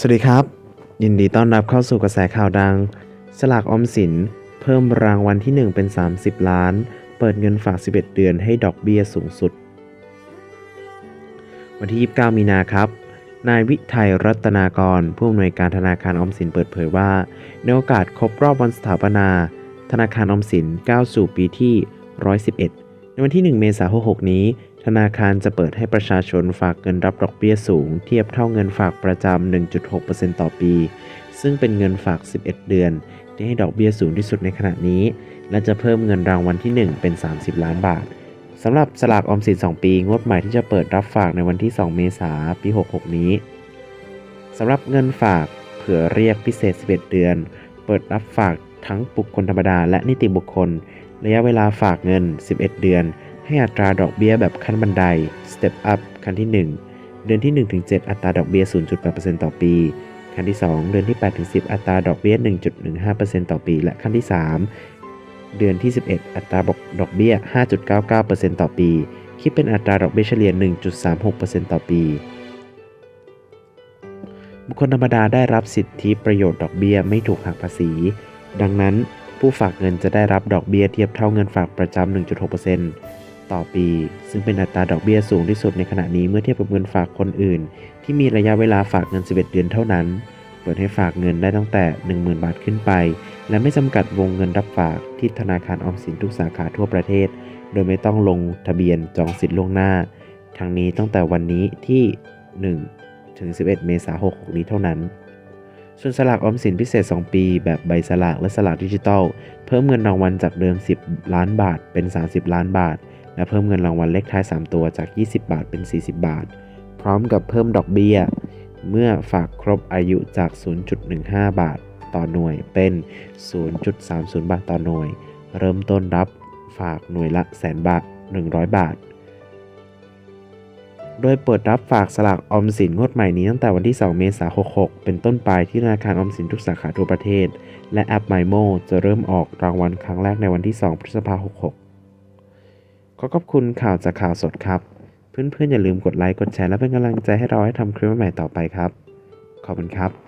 สวัสดีครับ ยินดีต้อนรับเข้าสู่กระแสข่าวดัง สลากออมสิน เพิ่มรางวัลที่ 1 เป็น 30 ล้าน เปิดเงินฝาก 11 เดือนให้ดอกเบี้ยสูงสุด วันที่ 29 มีนาครับ นายวิทัยรัตนากร ผู้อำนวยการธนาคารออมสินเปิดเผยว่า ในโอกาสครบรอบวันสถาปนา ธนาคารออมสินก้าวสู่ปีที่ 111 ในวันที่ 1 เมษายน 66 นี้ ธนาคารจะเปิดให้ประชาชนฝากเงินรับดอกเบี้ยสูง เทียบเท่าเงินฝากประจำ 1.6%ต่อปี ซึ่งเป็นเงินฝาก 11 เดือน ที่ให้ดอกเบี้ยสูงที่สุดในขณะนี้ และจะเพิ่มเงินรางวัลที่ 1 เป็น 30 ล้านบาทสำหรับสลากออมสิน 2 ปี งวดใหม่ที่จะเปิดรับฝากในวันที่ 2 เมษายน ปี 66 นี้สำหรับเงินฝากเผื่อเรียกพิเศษ 11 เดือน เปิดรับฝากทั้งบุคคลธรรมดาและนิติบุคคล ระยะเวลาฝากเงิน 11 เดือน ให้อัตราดอกเบี้ยแบบขั้นบันได Step Up ขั้นที่ 1 เดือนที่ 1-7 อัตราดอกเบี้ย 0.8%ต่อปี ขั้นที่ 2 เดือนที่ 8-10 อัตราดอกเบี้ย 1.15%ต่อปี และขั้นที่ 3 เดือนที่ 11 อัตราดอกเบี้ย 5.99%ต่อปี คิดเป็นอัตราดอกเบี้ยเฉลี่ย 1.36%ต่อปีบุคคลธรรมดาได้รับสิทธิประโยชน์ดอกเบี้ยไม่ถูกหักภาษี ดังนั้น ผู้ฝากเงินจะได้รับดอกเบี้ยเทียบเท่าเงินฝากประจำ 1.6%ต่อปี ซึ่งเป็นอัตราดอกเบี้ยสูงที่สุดในขณะนี้เมื่อเทียบกับเงินฝากคนอื่น ที่มีระยะเวลาฝากเงิน 11 เดือนเท่านั้น เปิดให้ฝากเงินได้ตั้งแต่ 10,000 บาทขึ้นไป และไม่จำกัดวงเงินรับฝากที่ธนาคารออมสินทุกสาขาทั่วประเทศ โดยไม่ต้องลงทะเบียนจองสิทธิ์ล่วงหน้า ทั้งนี้ตั้งแต่วันนี้ที่ 1 ถึง 11 เมษายน 66 นี้เท่านั้น ส่วนสลากออมสินพิเศษ 2 ปี แบบใบสลากและสลากดิจิทัล เพิ่มเงินรางวัลจากเดิม 10 ล้านบาทเป็น 30 ล้านบาท และเพิ่มเงินรางวัลเลขท้าย 3 ตัวจาก 20 บาทเป็น 40 บาท พร้อมกับเพิ่มดอกเบี้ย เมื่อฝากครบอายุจาก 0.15 บาทต่อหน่วยเป็น 0.30 บาทต่อหน่วย เริ่มต้นรับฝากหน่วยละแสนบาท 100 บาท โดยเปิดรับฝากสลากออมสินงวดใหม่นี้ตั้งแต่วันที่ 2 เมษายน 66 เป็นต้นไปที่ธนาคารออมสินทุกสาขาทั่วประเทศ และแอปไมโมจะเริ่มออกรางวัลครั้งแรกในวันที่ 2 พฤษภาคม 66 ขอขอบคุณข่าวจากข่าวสดครับ เพื่อนๆ อย่าลืมกดไลค์ กดแชร์และเป็นกำลังใจให้เราให้ทำคลิปใหม่ๆต่อไปครับ ขอบคุณครับ